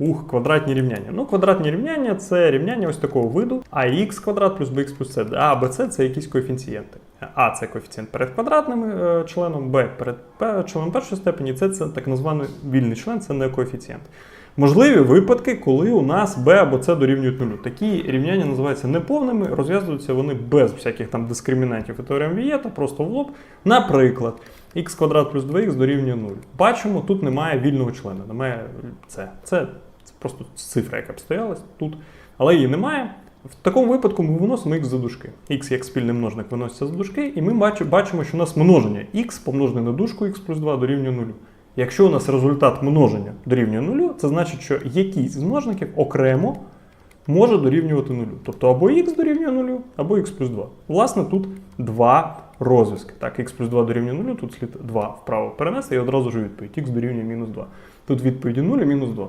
Ух, квадратні рівняння. Ну, квадратні рівняння це рівняння ось такого виду. А х квадрат плюс bx плюс c. А, b, c це якісь коефіцієнти. А це коефіцієнт перед квадратним е, членом, b перед П- членом першої степені, це, це так званий вільний член, це не коефіцієнт. Можливі випадки, коли у нас b або c дорівнюють нулю. Такі рівняння називаються неповними, розв'язуються вони без всяких там дискримінантів і теорем Вієта, просто в лоб. Наприклад, х квадрат плюс 2х дорівнює 0. Бачимо, тут немає вільного члена, немає c. Це просто цифра, яка б стоялась тут, але її немає. В такому випадку ми виносимо х за дужки. х як спільний множник виноситься за дужки, і ми бачимо, що у нас множення х помножене на дужку х плюс 2 дорівнює 0. Якщо у нас результат множення дорівнює 0, це значить, що якийсь з множників окремо може дорівнювати 0. Тобто або х дорівнює 0, або х плюс 2. Власне, тут два розв'язки. Так, х плюс 2 дорівнює 0, тут слід 2 вправо перенести і одразу ж відповідь. х дорівнює мінус 2. Тут відповіді 0 і мінус 2.